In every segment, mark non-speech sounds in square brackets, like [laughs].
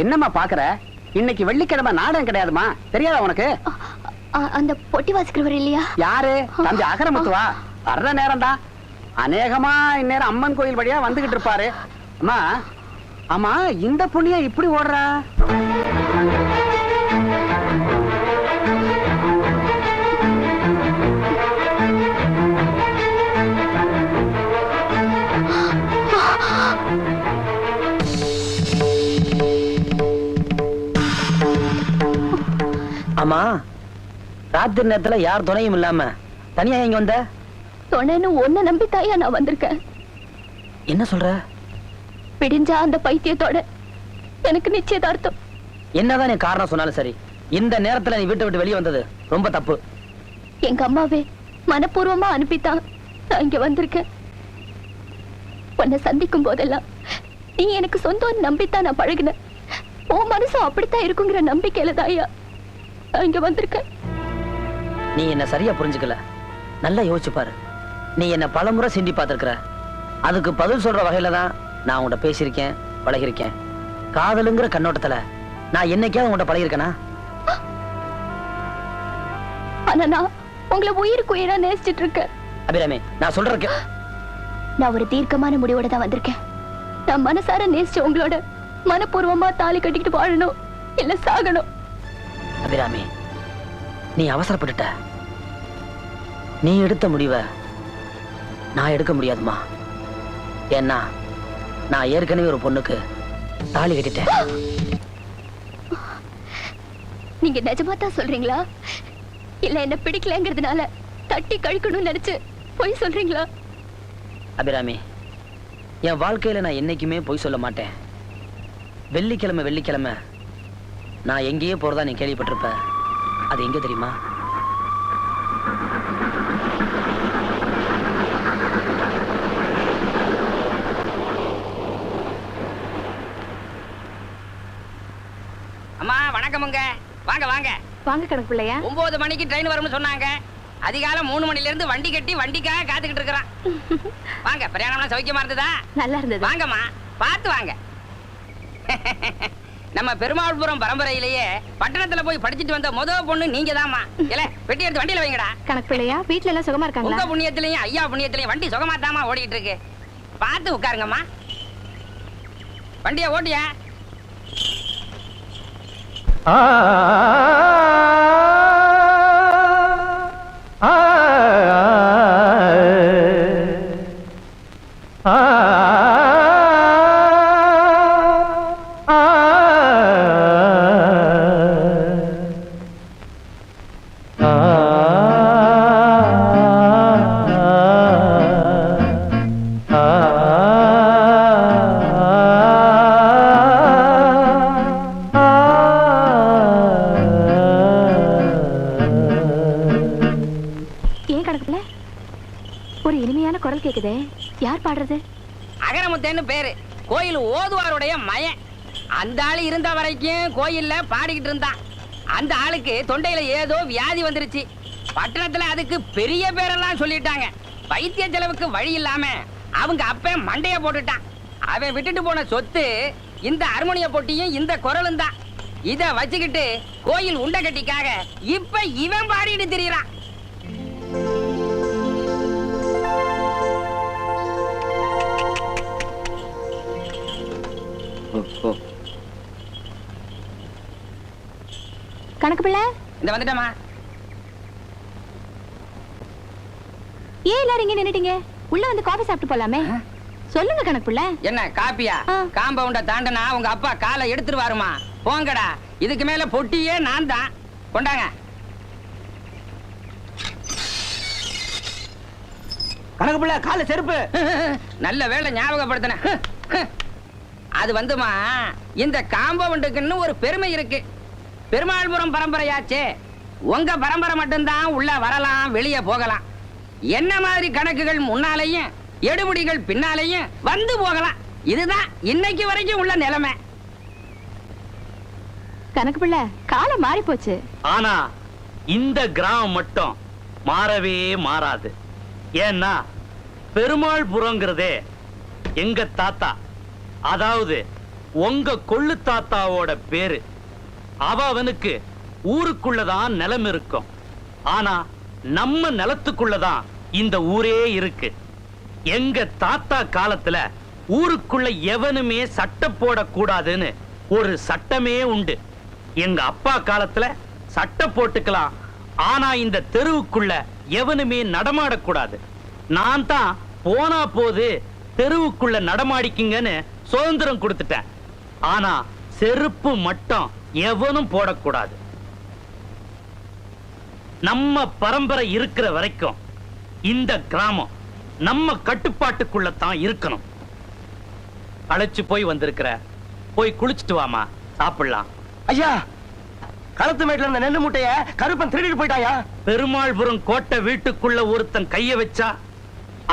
என்னம்மா பாக்குற? இன்னைக்கு வெள்ளிக்கிழமை நாடகம் கிடையாதுமா தெரியாதா உனக்கு? அந்த பொட்டி வாசிக்கிறவர் இல்லையா? யாரு? தம்பி அகரமுத்துவா? வர்ற நேரம்டா. அநேகமா இந்நேரம் அம்மன் கோயில் வழியா வந்துகிட்டு இருப்பாரு. அம்மா ஆமா இந்த புண்ணிய இப்படி ஓடுறா? ஆமா. ராத்திரி நேரத்துல யார் துணையும் இல்லாம தனியா இங்க வந்த? துணைன்னு ஒன்ன நம்பி தாயா நான் வந்திருக்கேன். என்ன சொல்ற? பிடிஞ்சா அந்த பைத்தியத்தோட எனக்கு நிச்சயதார்த்தம். என்னதான் நீ காரணம் சொன்னாலும் சரி இந்த நேரத்துல நீ வீட்டை விட்டு வெளியே வந்தது ரொம்ப தப்பு. எங்க அம்மாவே மனப்பூர்வமா அனுப்பித்தான் நான் இங்க வந்திருக்கேன். உன்னை சந்திக்கும் போதெல்லாம் நீ எனக்கு சொந்தம் நம்பித்தான் நான் பழகினேன். உன் மனசும் அப்படித்தான் இருக்குங்கிற நம்பிக்கையில தாயா இங்க வந்திருக்கேன் நீ என்ன சரியா புரிஞ்சுக்கல? நல்லா யோசிச்சு பாரு. நீ என்ன பலமுறை சிண்டி பார்த்திருக்கிற. அதுக்கு பதில் சொல்ற வகையில தான் நான் உன்கிட்ட பேசியிருக்கேன் பழகிருக்கேன் காதலுங்கிற கண்ணோட்டத்துல நான் என்னைக்காவது உன்கிட்ட பழகிருக்கேனா ஆனா நான் உங்களை உயிருக்கு உயிரா நேசிச்சிட்டு இருக்கேன். அபிராமி நான் சொல்றேன் நான் ஒரு தீர்க்கமான முடிவோட தான் வந்திருக்கேன். நான் மனசார நேசிச்ச உங்களோட மனப்பூர்வமா தாலி கட்டிக்கிட்டு வாழணும். இல்ல சாகணும். அபிராமி நீ அவசரப்பட்டுட்ட. நீ எடுத்த முடிவை நான் எடுக்க முடியாதுமா. ஏன்னா நான் ஏற்கனவே ஒரு பொண்ணுக்கு தாலி கட்டிட்டேன். நீங்க நிஜமா தான் சொல்றீங்களா? இல்ல என்ன பிடிக்கலங்கிறதுனால தட்டி கழிக்கணும்னு நினைச்சு பொய் சொல்றீங்களா? அபிராமி என் வாழ்க்கையில நான் என்னைக்குமே பொய் சொல்ல மாட்டேன். வெள்ளிக்கிழமை வெள்ளிக்கிழமை நான் எங்கேயே போறதா நீ கேள்விப்பட்டிருப்ப. அது எங்க தெரியுமா? அம்மா வணக்கமுங்க வாங்க வாங்க. வாங்க கணக்கு பிள்ளையா. ஒன்பது மணிக்கு ட்ரெயின் வரும்னு சொன்னாங்க. அதிகாலம் மூணு மணில இருந்து வண்டி கட்டி வண்டிக்காக காத்துக்கிட்டு இருக்கிறான். வாங்க பிரயாணம்லாம் சௌக்கியமா இருந்ததா? நல்லா இருந்தது. வாங்கம்மா பார்த்து வாங்க. [laughs] நம்ம பெருமாள்புரம் பரம்பரையிலேயே பட்டணத்துல போய் படிச்சிட்டு வந்த முத பொண்ணு நீங்க தாம்மா இல்ல பெட்டி எடுத்து வண்டியில வைங்கடா கணக்கு பிள்ளையா வீட்ல எல்லாம் சுகமா உங்க புண்ணியத்திலையும் ஐயா புண்ணியத்திலையும் வண்டி சுகமாத்தாமா ஓடிட்டு இருக்கு பார்த்து உட்காருங்கம்மா வண்டியை ஓட்டியா ஏன் யார் பாடுறது? அகரமுத்தேன்னு பேரு. கோயில் ஓதுவாருடைய மயன் அந்த ஆள் இருந்த வரைக்கும் கோயில்ல பாடிக்கிட்டு இருந்தான். அந்த ஆளுக்கு தொண்டையில ஏதோ வியாதி வந்துருச்சு. பட்டணத்துல அதுக்கு பெரிய பேரெல்லாம் சொல்லிட்டாங்க. வைத்திய செலவுக்கு வழி இல்லாம அவங்க அப்ப மண்டைய போட்டுட்டான். அவன் விட்டுட்டு போன சொத்து இந்த அருமணிய போட்டியும் இந்த குரலும் தான். இத வச்சுக்கிட்டு கோயில் உண்டை கட்டிக்காக இப்ப இவன் பாடிட்டு திரியறான். கணக்கு பிள்ளை? இந்த வந்துட்டமா ஏன் எல்லாரும் இங்க நின்னுட்டீங்க? உள்ள வந்து காபி சாப்பிட்டு போலாமே. சொல்லுங்க கணக்கு பிள்ளை. என்ன காப்பியா. காம்பவுண்ட தாண்டனா உங்க அப்பா காலை எடுத்துருவாருமா போங்கடா. இதுக்கு மேல பொட்டியே நான் தான். கொண்டாங்க. கணக்கு பிள்ளை கால செருப்பு. [laughs] நல்ல வேளை ஞாபகப்படுத்தின. [laughs] அது வந்துமா? இந்த காம்பவுண்டுக்குன்னு ஒரு பெருமை இருக்கு. பெருமாள்புரம் பரம்பரையாச்சே. உங்க பரம்பரை மட்டும்தான் உள்ள வரலாம் வெளியே போகலாம். என்ன மாதிரி கணக்குகள் முன்னாலேயும் எடுபடிகள் பின்னாலேயும் வந்து போகலாம். இதுதான் இன்னைக்கு வரைக்கும் உள்ள நிலைமை. கணக்கு பிள்ளை காலம் மாறி போச்சு ஆனா இந்த கிராமம் மட்டும் மாறவே மாறாது. ஏன்னா பெருமாள் புறங்கிறதே எங்க தாத்தா அதாவது உங்க கொள்ளு தாத்தாவோட பேரு. அவ அவனுக்கு ஊருக்குள்ளதான் நிலம் இருக்கும். ஆனா நம்ம நிலத்துக்குள்ளதான் இந்த ஊரே இருக்கு. எங்க தாத்தா காலத்துல ஊருக்குள்ள எவனுமே சட்டம் போடக்கூடாதுன்னு ஒரு சட்டமே உண்டு. எங்க அப்பா காலத்துல சட்டம் போட்டுக்கலாம். ஆனா இந்த தெருவுக்குள்ள எவனுமே நடமாடக்கூடாது நான் தான் போனா போது தெருவுக்குள்ள நடமாடிக்குங்கன்னு சுதந்திரம் கொடுத்துட்டேன். ஆனா செருப்பு மட்டும் எவனும் போடக்கூடாது. நம்ம பரம்பரை இருக்கிற வரைக்கும் இந்த கிராமம் நம்ம கட்டுப்பாட்டுக்குள்ள தான் இருக்கணும். அழைச்சு போய் வந்திருக்கிற போய் குளிச்சுட்டு வாமா சாப்பிடலாம். ஐயா களத்து மேட்ல இருந்த நெல்லு மூட்டைய கருப்பன் திருடிட்டு போயிட்டாயா? பெருமாள்புரம் கோட்டை வீட்டுக்குள்ள ஒருத்தன் கைய வச்சா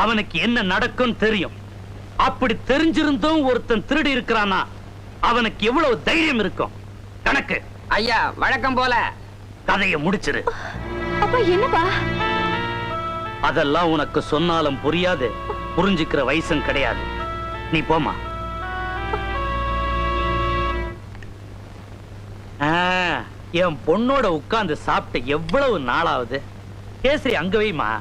அவனுக்கு என்ன நடக்கும் தெரியும். அப்படி தெரிஞ்சிருந்தும் ஒருத்தன் திருடி இருக்கிறானா அவனுக்கு எவ்வளவு தைரியம் இருக்கும்? கணக்கு. ஐயா வழக்கம் போல. கதையை முடிச்சிரு. அப்பா என்னப்பா? அதெல்லாம் உனக்கு சொன்னாலும் புரியாது புரிஞ்சுக்கிற வயசும் கிடையாது. நீ போமா ஆ, என் பொண்ணோட உட்கார்ந்து சாப்பிட்டு எவ்வளவு நாளாவது? கேசரி அங்க வைமா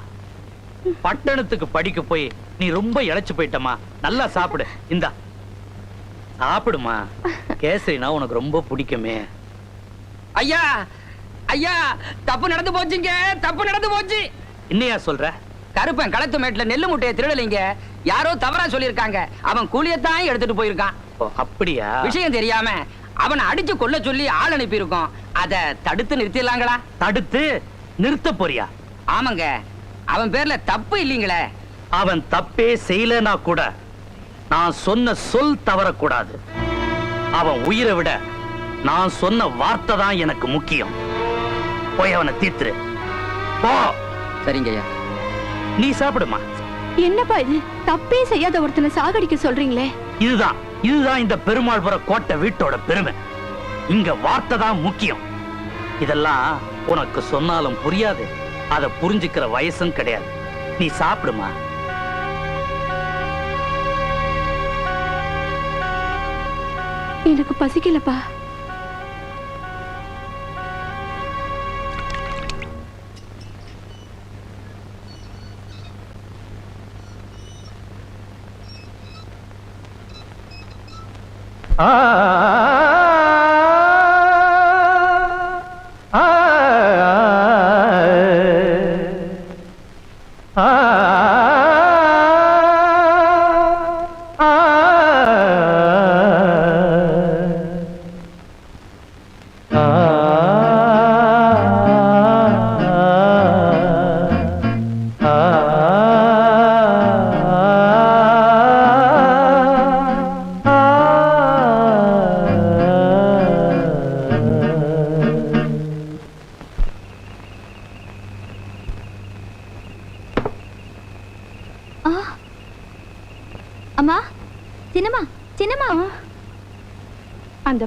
பட்டணத்துக்கு படிக்க போய் நீ ரொம்ப இழைச்சு போயிட்டமா நல்லா சாப்பிடு. இந்தா. சாப்பிடுமா? கேசரினா உனக்கு ரொம்ப பிடிக்குமே. ஐயா ஐயா தப்பு நடந்து போச்சுங்க தப்பு நடந்து போச்சு. என்னையா சொல்ற? கருப்பன் களத்து மேட்ல நெல்லு முட்டையை திருடலைங்க. யாரோ தவறா சொல்லியிருக்காங்க. அவன் கூலியத்தான் எடுத்துட்டு போயிருக்கான். அப்படியா? விஷயம் தெரியாம அவனை அடிச்சு கொல்ல சொல்லி ஆள் அனுப்பியிருக்கோம். அத தடுத்து நிறுத்திடலாங்களா? தடுத்து நிறுத்த போறியா? ஆமாங்க. அவன் பேர்ல தப்பு இல்லீங்களே. அவன் தப்பே செய்யலனா கூட நான் சொன்ன சொல் தவறக்கூடாது. அவன் உயிரை விட நான் சொன்ன வார்த்தை தான் எனக்கு முக்கியம். போய் அவனை தீத்துரு போ. சரிங்க ஐயா. நீ சாப்பிடுமா? என்னப்பா இது? தப்பே செய்யாத ஒருத்தனை சாகடிக்க சொல்றீங்களே. இதுதான் இதுதான் இந்த பெருமாள்புர கோட்டை வீட்டோட பெருமை. இங்க வார்த்தை தான் முக்கியம். இதெல்லாம் உனக்கு சொன்னாலும் புரியாது. அதை புரிஞ்சுக்கிற வயசும் கிடையாது. நீ சாப்பிடுமா? எனக்கு பசிக்கலப்பா. அம்மா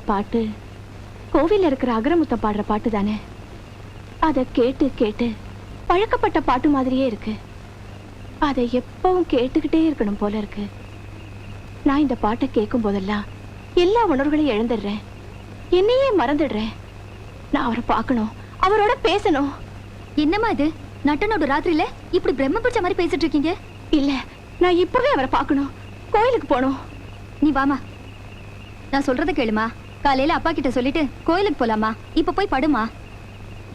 பாட்டு. கோவில்ல இருக்கிற அகரமுத்தம் பாடுற பாட்டு தானே? அதை கேட்டு கேட்டு பழக்கப்பட்ட பாட்டு மாதிரியே இருக்கு. அதை எப்பவும் கேட்டுக்கிட்டே இருக்கணும் போல இருக்கு. நான் இந்த பாட்டை கேட்கும் போதெல்லாம் எல்லா உணர்வுகளையும் இழந்துடுறேன். என்னையே மறந்துடுறேன். நான் அவரை பார்க்கணும் அவரோட பேசணும். என்னம்மா இது? நட்டனோட ராத்திரியில இப்படி பிரம்ம பிடிச்ச மாதிரி பேசிட்டு இருக்கீங்க? இல்ல நான் இப்பவே அவரை பார்க்கணும் கோயிலுக்கு போகணும். நீ வாமா. நான் சொல்றத கேளுமா? காலையில அப்பா கிட்ட சொல்லிட்டு கோயிலுக்கு போலாமா? இப்ப போய் படுமா?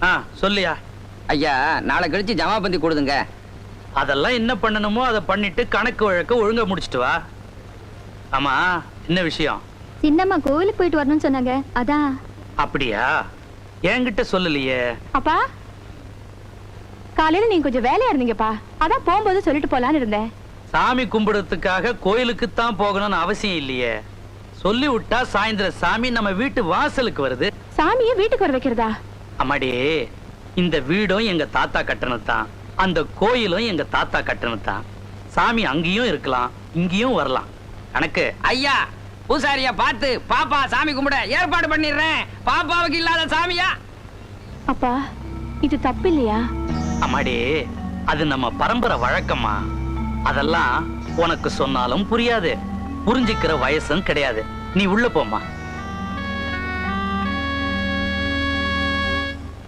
ஆ சொல்லியா. ஐயா நாளை கழிச்சு ஜமாபந்தி கொடுதுங்க. அதெல்லாம் என்ன பண்ணணுமோ அதை பண்ணிட்டு கணக்கு வழக்க ஒழுங்கா முடிச்சிட்டு வா. ஆமா என்ன விஷயம்? சின்னம்மா கோயிலுக்கு போயிட்டு வரணும்னு சொன்னாங்க. அதான். அப்படியா? என்கிட்ட சொல்லலையே. அப்பா காலையில நீங்க கொஞ்சம் வேலையா இருந்தீங்கப்பா. அதான் போகும்போது சொல்லிட்டு போலான்னு இருந்தேன். சாமி கும்பிடுறதுக்காக கோயிலுக்கு தான் போகணும்னு அவசியம் இல்லையே. சொல்லி விட்டா சாயந்தரம் சாமி நம்ம வீட்டு வாசலுக்கு வருது. சாமியை வீட்டுக்கு வர வைக்கிறதா? அம்மாடி இந்த வீடும் எங்க தாத்தா கட்டணம் தான். அந்த கோயிலும் எங்க தாத்தா கட்டணம் தான். சாமி அங்கேயும் இருக்கலாம் இங்கேயும் வரலாம். கணக்கு. ஐயா பூசாரிய பார்த்து பாப்பா சாமி கும்பிட ஏற்பாடு பண்ணிடுறேன். பாப்பாவுக்கு இல்லாத சாமியா? அப்பா இது தப்பு இல்லையா அம்மாடி அது நம்ம பரம்பரை வழக்கம்மா. அதெல்லாம் உனக்கு சொன்னாலும் புரியாது. புரிஞ்சுக்கிற வயசும் கிடையாது. நீ உள்ள போமா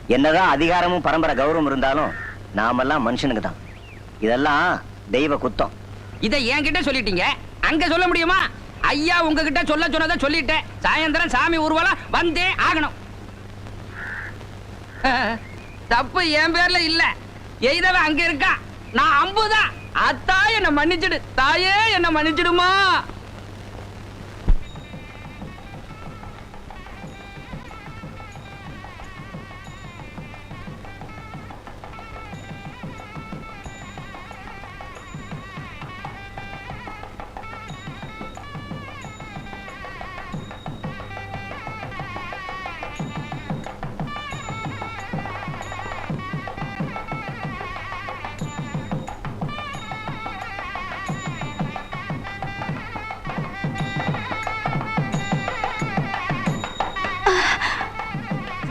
என்னதான் அதிகாரமும் பரம்பரை கௌரவம் இருந்தாலும் நாமெல்லாம் மனுஷனுக்கு தான். இதெல்லாம் தெய்வ குத்தம். இதை என்கிட்ட சொல்லிட்டீங்க. அங்க சொல்ல முடியுமா? ஐயா உங்ககிட்ட சொல்ல சொன்னதை சொல்லிட்டேன். சாயந்தரம் சாமி ஊர்வலம் வந்தே ஆகணும். [laughs] தப்பு என் பேர்ல இல்ல. எய்தவ அங்க இருக்கா? நான் அம்புதான். அத்தா என்ன மன்னிச்சிடு. தாயே என்ன மன்னிச்சிடுமா?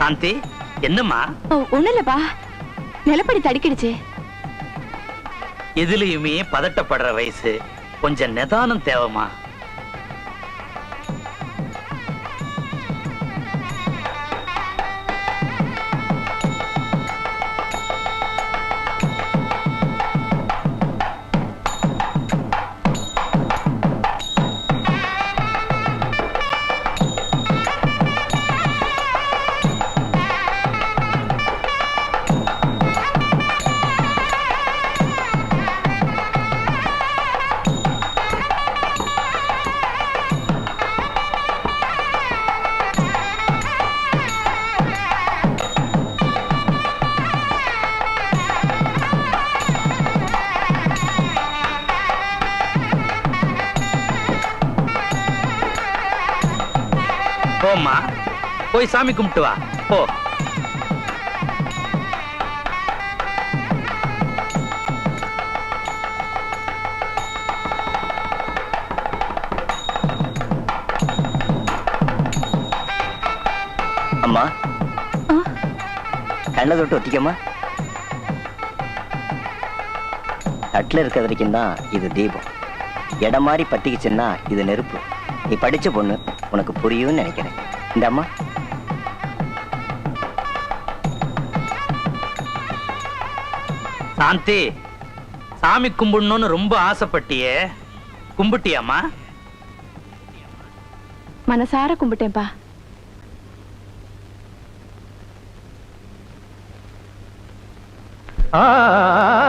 சாந்தி என்னம்மா? ஒண்ணு இல்லப்பா நிலப்படி தடிக்கிடுச்சு. எதுலயுமே பதட்டப்படுற வயசு கொஞ்சம் நிதானம் தேவைமா போய் சாமி கும்பிட்டு வா. போ. அம்மா. கண்ணை தொட்டு ஒத்திக்கம்மா தட்டுல இருக்கிற வரைக்கும் தான் இது தீபம். இடம் மாதிரி பத்திக்கிச்சுன்னா இது நெருப்பு. நீ படிச்ச பொண்ணு உனக்கு புரியும்னு நினைக்கிறேன். இந்த அம்மா சாந்தி சாமி கும்பிடணும்னு ரொம்ப ஆசைப்பட்டியே. கும்பிட்டியாம்மா? மனசார கும்பிட்டேன்ப்பா. ஊரெல்லாம்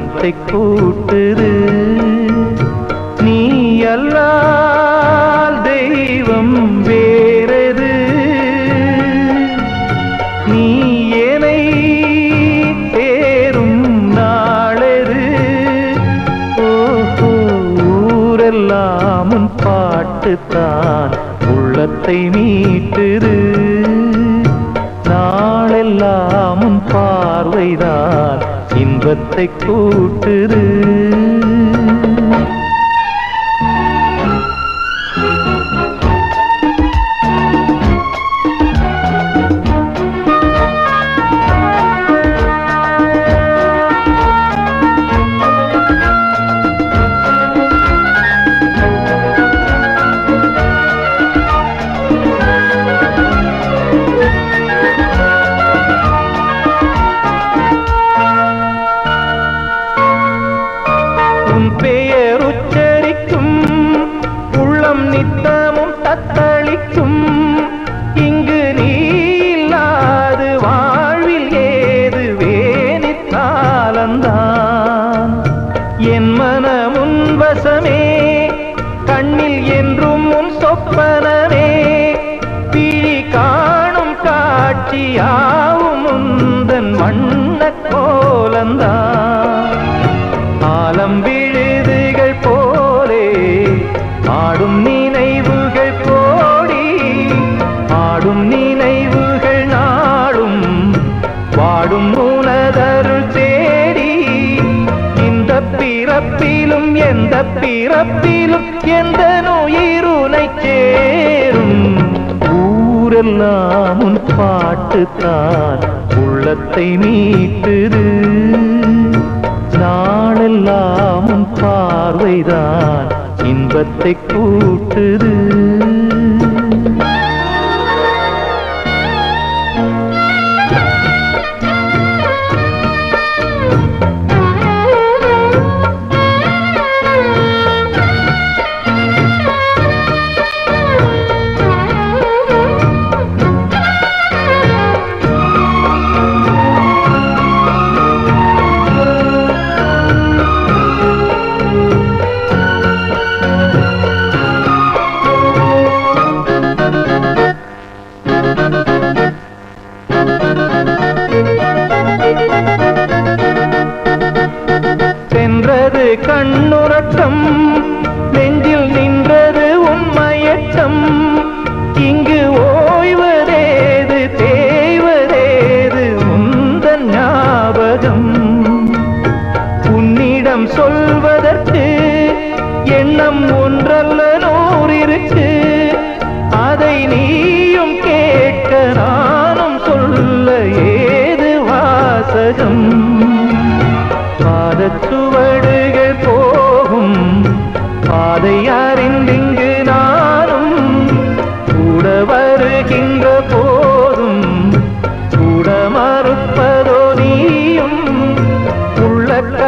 இன்பத்தை கூட்டுது. நீ அல்லால் தெய்வம் வேறது. நீ ஏனை தேரும் நாளெது. ஓஹோ, ஊரெல்லாம் பாட்டுத்தான். உள்ளத்தை மீட்டுது. இன்பத்தை கூட்டுது. 总。பிறப்பிலும் எந்த பிறப்பிலும் எந்த நோயிருனை சேரும்? ஊரெல்லாம் உன் பாட்டுத்தான் உள்ளத்தை மீட்டுது நாளெல்லாம் உன் பார்வைதான் இன்பத்தை கூட்டுது.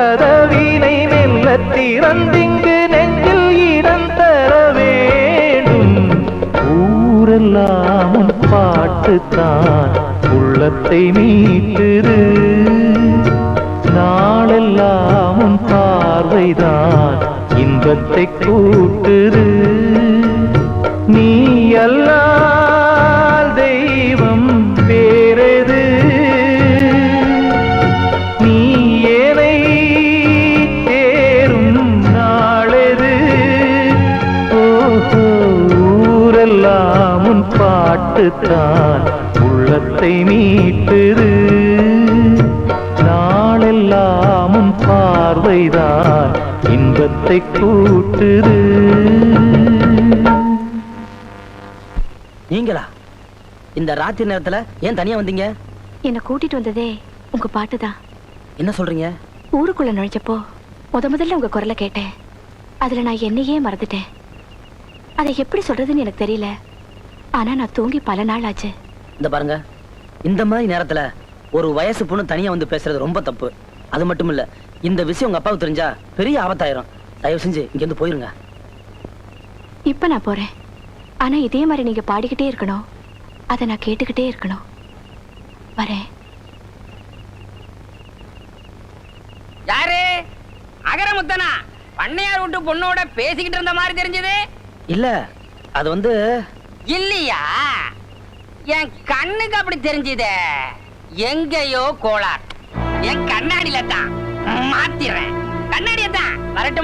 கதவினை மெல்ல திறந்திங்கு நெஞ்சில் இடம் தர வேண்டும். ஊரெல்லாம் பாட்டுத்தான் உள்ளத்தை மீட்டுது. நாளெல்லாம் பார்வைதான் இன்பத்தை கூட்டுது. பாட்டுத்தான் உள்ளத்தை மீட்டுது நாளெல்லாம் உன் பார்வைதான் இன்பத்தை கூட்டுது. நீங்களா? இந்த ராத்திரி நேரத்துல ஏன் தனியா வந்தீங்க? என்னை கூட்டிட்டு வந்ததே உங்க பாட்டு தான் என்ன சொல்றீங்க? ஊருக்குள்ள நுழைஞ்சப்போ முத முதல்ல உங்க குரலை கேட்டேன். அதுல நான் என்னையே மறந்துட்டேன். அதை எப்படி சொல்றதுன்னு எனக்கு தெரியல. ஆனா நான் தூங்கி பல நாள் ஆச்சு. இந்த பாருங்க. இந்த மாதிரி நேரத்துல ஒரு வயசு பொண்ணு தனியா வந்து பேசுறது ரொம்ப தப்பு. அது மட்டும் இல்ல இந்த விஷயம் உங்க அப்பாவுக்கு தெரிஞ்சா பெரிய ஆபத்தாயிரும். தயவு செஞ்சு இங்க இருந்து போயிருங்க. இப்ப நான் போறேன். ஆனா இதே மாதிரி நீங்க பாடிக்கிட்டே இருக்கணும். அதை நான் கேட்டுக்கிட்டே இருக்கணும். வரேன். யாரு? அகரமுத்தனா? பண்ணையார் விட்டு பொண்ணோட பேசிக்கிட்டு இருந்த மாதிரி தெரிஞ்சது? இல்ல அது வந்து இல்லையா? என் கண்ணுக்கு அப்படி தெரிஞ்சது. எங்கேயோ கோளார் என் கண்ணாடியில தான் மாத்திரேன். கண்ணாடியை தான் வரட்டும்?